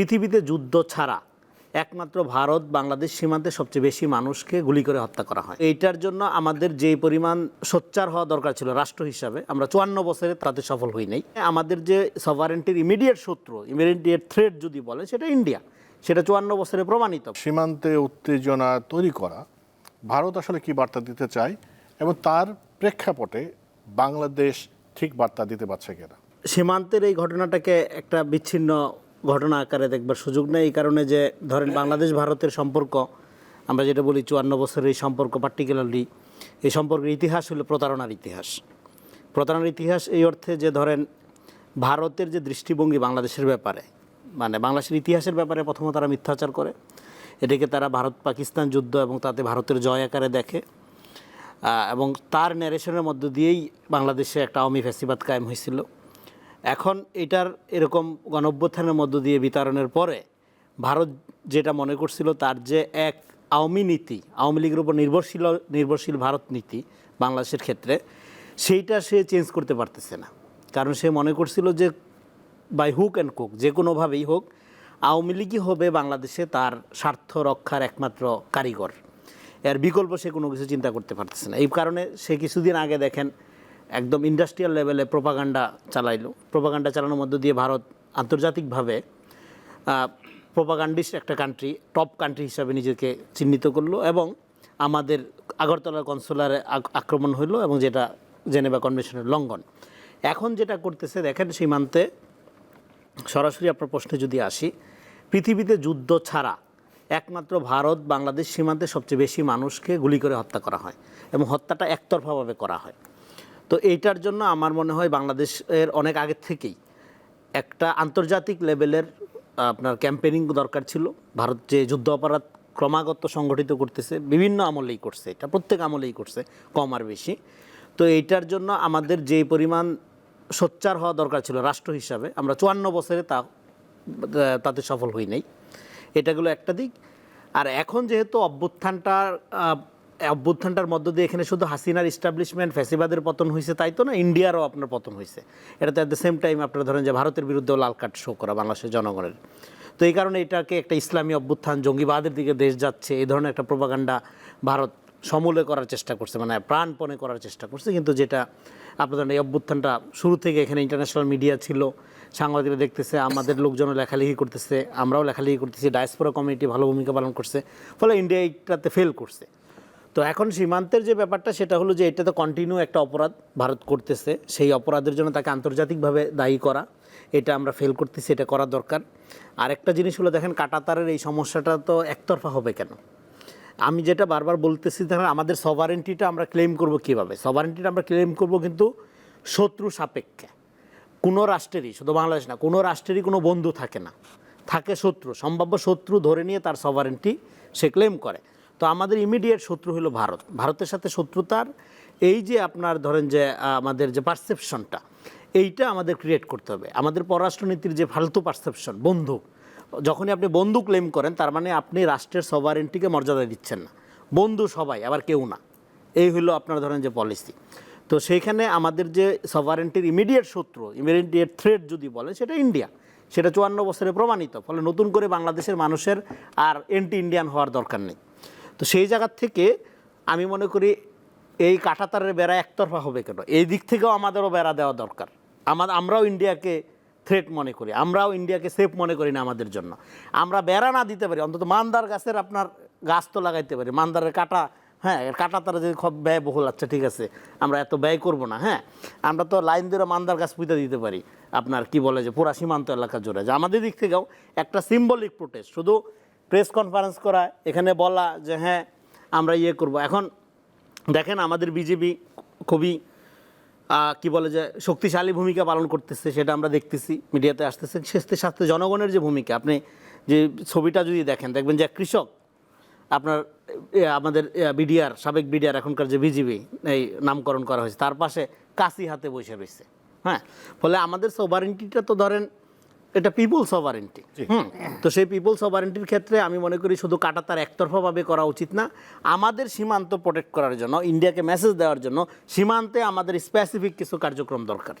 পৃথিবীতে যুদ্ধ ছাড়া একমাত্র ভারত বাংলাদেশ সীমান্তে সবচেয়ে বেশি মানুষকে গুলি করে হত্যা করা হয়। এইটার জন্য আমাদের যে পরিমাণ সোচ্চার হওয়া দরকার ছিল রাষ্ট্র হিসাবে আমরা চুয়ান্ন বছরে তাতে সফল হই নাই। আমাদের যে সভারেন্টির ইমিডিয়েট শত্রু ইমিডিয়েট থ্রেট যদি বলে সেটা ইন্ডিয়া সেটা চুয়ান্ন বছরে প্রমাণিত। সীমান্তে উত্তেজনা তৈরি করা ভারত আসলে কি বার্তা দিতে চায় এবং তার প্রেক্ষাপটে বাংলাদেশ ঠিক বার্তা দিতে পারছে কিনা? সীমান্তের এই ঘটনাটাকে একটা বিচ্ছিন্ন ঘটনা আকারে দেখবার সুযোগ নেই। এই কারণে যে ধরেন বাংলাদেশ ভারতের সম্পর্ক, আমরা যেটা বলি চুয়ান্ন বছরের এই সম্পর্ক পার্টিকুলারলি এই সম্পর্কের ইতিহাস হলো প্রতারণার ইতিহাস। প্রতারণার ইতিহাস এই অর্থে যে ধরেন ভারতের যে দৃষ্টিভঙ্গি বাংলাদেশের ব্যাপারে মানে বাংলাদেশের ইতিহাসের ব্যাপারে প্রথমত তারা মিথ্যাচার করে। এটাকে তারা ভারত পাকিস্তান যুদ্ধ এবং তাতে ভারতের জয় আকারে দেখে। এবং তার ন্যারেশনের মধ্য দিয়েই বাংলাদেশে একটা আওয়ামী ফ্যাসিবাদ কায়েম হয়েছিল। এখন এটার এরকম গণঅভ্যুত্থানের মধ্য দিয়ে বিতরণের পরে ভারত যেটা মনে করছিল তার যে এক আওয়ামী নীতি, আওয়ামী লীগের উপর নির্ভরশীল নির্ভরশীল ভারত নীতি বাংলাদেশের ক্ষেত্রে, সেইটা সে চেঞ্জ করতে পারতেছে না। কারণ সে মনে করছিল যে বাই হুক অ্যান্ড কুক যে কোনোভাবেই হোক, আওয়ামী লীগই হবে বাংলাদেশে তার স্বার্থ রক্ষার একমাত্র কারিগর। এর বিকল্প সে কোনো কিছু চিন্তা করতে পারতেছে না। এই কারণে সে কিছুদিন আগে দেখেন একদম ইন্ডাস্ট্রিয়াল লেভেলে প্রোপাগান্ডা চালাইলো। প্রোপাগান্ডা চালানোর মধ্য দিয়ে ভারত আন্তর্জাতিকভাবে প্রোপাগান্ডিস্ট একটা কান্ট্রি টপ কান্ট্রি হিসাবে নিজেকে চিহ্নিত করল এবং আমাদের আগরতলা কনসুলারে আক- আক্রমণ হইল এবং যেটা জেনেভা কনভেনশনের লঙ্ঘন। এখন যেটা করতেছে, দেখেন সীমান্তে সরাসরি আপনার প্রশ্নে যদি আসি, পৃথিবীতে যুদ্ধ ছাড়া একমাত্র ভারত বাংলাদেশ সীমান্তে সবচেয়ে বেশি মানুষকে গুলি করে হত্যা করা হয় এবং হত্যাটা একতরফাভাবে করা হয়। তো এইটার জন্য আমার মনে হয় বাংলাদেশের অনেক আগের থেকেই একটা আন্তর্জাতিক লেভেলের আপনার ক্যাম্পেনিং দরকার ছিল। ভারত যে যুদ্ধ অপরাধ ক্রমাগত সংগঠিত করতেছে বিভিন্ন আমলেই করছে এটা প্রত্যেক আমলেই করছে কম আর বেশি। তো এইটার জন্য আমাদের যে পরিমাণ সোচ্চার হওয়া দরকার ছিল রাষ্ট্র হিসাবে আমরা চুয়ান্ন বছরে তা তাতে সফল হই নাই। এটাগুলো একটা দিক। আর এখন যেহেতু অভ্যুত্থানটার আহ, অভ্যুত্থানটার মধ্য দিয়ে এখানে শুধু হাসিনার ইস্টাবলিশমেন্ট ফ্যাসিবাদের পতন হয়েছে তাই তো না? ইন্ডিয়ারও আপনার পতন হয়েছে এটাতে অ্যাট দ্য সেম টাইম আপনারা ধরেন যে ভারতের বিরুদ্ধেও লাল কার্ড শো করা বাংলাদেশের জনগণের। তো এই কারণে এটাকে একটা ইসলামী অভ্যুত্থান, জঙ্গিবাদের দিকে দেশ যাচ্ছে, এই ধরনের একটা প্রোপাগান্ডা ভারত সমূলে করার চেষ্টা করছে মানে প্রাণপণে করার চেষ্টা করছে। কিন্তু যেটা আপনাদের এই অভ্যুত্থানটা শুরু থেকে এখানে ইন্টারন্যাশনাল মিডিয়া ছিল, সাংবাদিকরা দেখতেছে, আমাদের লোকজনও লেখালেখি করতেছে, আমরাও লেখালেখি করতেছি ডায়াসপোরা কমিউনিটি ভালো ভূমিকা পালন করছে, ফলে ইন্ডিয়া এইটাতে ফেল করছে। তো এখন সীমান্তের যে ব্যাপারটা, সেটা হলো যে এটা তো কন্টিনিউ একটা অপরাধ ভারত করতেছে। সেই অপরাধের জন্য তাকে আন্তর্জাতিকভাবে দায়ী করা। এটা আমরা ফেল করতেছি, এটা করা দরকার। আরেকটা জিনিস হলো, দেখেন কাটাতারের এই সমস্যাটা তো একতরফা হবে কেন? আমি যেটা বারবার বলতেছি দেখেন আমাদের সভারেন্টিটা আমরা ক্লেম করব কীভাবে? সভারেন্টিটা আমরা ক্লেম করব কিন্তু শত্রু সাপেক্ষে। কোনো রাষ্ট্রেরই, শুধু বাংলাদেশ না, কোনো রাষ্ট্রেরই কোনো বন্ধু থাকে না। থাকে শত্রু, সম্ভাব্য শত্রু ধরে নিয়ে তার সভারেন্টি সে ক্লেম করে। তো আমাদের ইমিডিয়েট শত্রু হলো ভারত। ভারতের সাথে শত্রুতার এই যে আপনার ধরেন যে আমাদের যে পারসেপশনটা এইটা আমাদের ক্রিয়েট করতে হবে। আমাদের পররাষ্ট্রনীতির যে ফালতু পারসেপশন বন্ধু যখনই আপনি বন্ধু ক্লেম করেন, তার মানে আপনি রাষ্ট্রের সভারেন্টিকে মর্যাদা দিচ্ছেন না। বন্ধু সবাই, আবার কেউ না। এই হলো আপনার ধরেন যে পলিসি তো সেইখানে আমাদের যে সভারেন্টির ইমিডিয়েট শত্রু ইমিডিয়েট থ্রেট যদি বলে, সেটা ইন্ডিয়া সেটা চুয়ান্ন বছরে প্রমাণিত, ফলে নতুন করে বাংলাদেশের মানুষের আর এন্টি ইন্ডিয়ান হওয়ার দরকার নেই। তো সেই জায়গার থেকে আমি মনে করি এই কাঁটাতারের বেড়া একতরফা হবে কেন? এই দিক থেকেও আমাদেরও বেড়া দেওয়া দরকার। আমাদের আমরাও ইন্ডিয়াকে থ্রেট মনে করি। আমরাও ইন্ডিয়াকে সেফ মনে করি না আমাদের জন্য। আমরা বেড়া না দিতে পারি, অন্তত মান্দার গাছের আপনার গাছ তো লাগাইতে পারি। মান্দারের কাটা হ্যাঁ কাটা তারা যদি খুব ব্যয়বহুল আচ্ছা ঠিক আছে, আমরা এত ব্যয় করব না হ্যাঁ আমরা তো লাইন ধরে মান্দার গাছ পুঁতে দিতে পারি। আপনার কি বলে যে পুরা সীমান্ত এলাকা জুড়ে। যে আমাদের দিক থেকেও একটা সিম্বলিক প্রোটেস্ট শুধু প্রেস কনফারেন্স করা, এখানে বলা যে হ্যাঁ আমরা ইয়ে করব। এখন দেখেন আমাদের বিজেপি খুবই কি বলে যে শক্তিশালী ভূমিকা পালন করতেছে, সেটা আমরা দেখতেছি, মিডিয়াতে আসতেছে। সাথে সাথে জনগণের যে ভূমিকা, আপনি যে ছবিটা যদি দেখেন, দেখবেন যে কৃষক, আপনার আমাদের বিডিআর, সাবেক বিডিআর, এখনকার যে বিজিবি, এই নামকরণ করা হয়েছে, তার পাশে কাশি হাতে বসে রয়েছে। হ্যাঁ ফলে আমাদের সোভারেন্টিটা তো ধরেন এটা পিপুল সভারেন্টি হুম। তো সেই পিপুল ওয়ারেন্টির ক্ষেত্রে আমি মনে করি শুধু কাটা তার একতরফাভাবে করা উচিত না। আমাদের সীমান্ত প্রোটেক্ট করার জন্য ইন্ডিয়াকে মেসেজ দেওয়ার জন্য সীমান্তে আমাদের স্পেসিফিক কিছু কার্যক্রম দরকার।